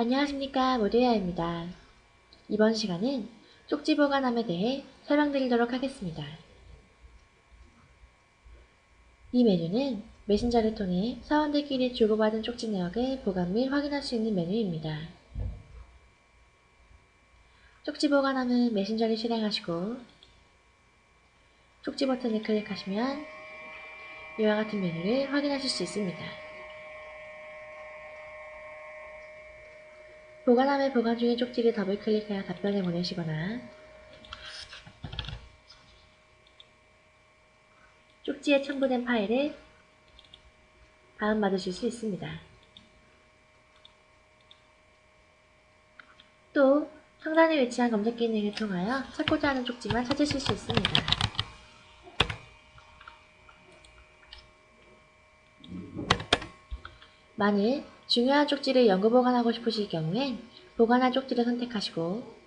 안녕하십니까 모두야입니다. 이번 시간은 쪽지 보관함에 대해 설명드리도록 하겠습니다. 이 메뉴는 메신저를 통해 사원들끼리 주고받은 쪽지 내역을 보관 및 확인할 수 있는 메뉴입니다. 쪽지 보관함은 메신저를 실행하시고 쪽지 버튼을 클릭하시면 이와 같은 메뉴를 확인하실 수 있습니다. 보관함에 보관 중인 쪽지를 더블 클릭하여 답변을 보내시거나 쪽지에 첨부된 파일을 다운받으실 수 있습니다. 또 상단에 위치한 검색 기능을 통하여 찾고자 하는 쪽지만 찾으실 수 있습니다. 만일 중요한 쪽지를 연구 보관하고 싶으실 경우엔 보관할 쪽지를 선택하시고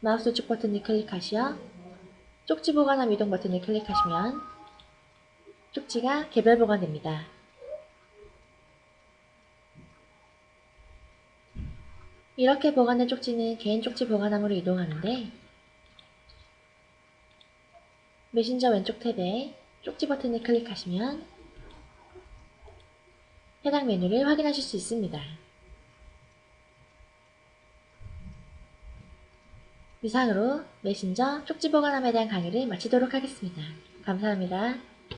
마우스 우측 버튼을 클릭하시어 쪽지 보관함 이동 버튼을 클릭하시면 쪽지가 개별 보관됩니다. 이렇게 보관된 쪽지는 개인 쪽지 보관함으로 이동하는데 메신저 왼쪽 탭에 쪽지 버튼을 클릭하시면 해당 메뉴를 확인하실 수 있습니다. 이상으로 메신저 쪽지 보관함에 대한 강의를 마치도록 하겠습니다. 감사합니다.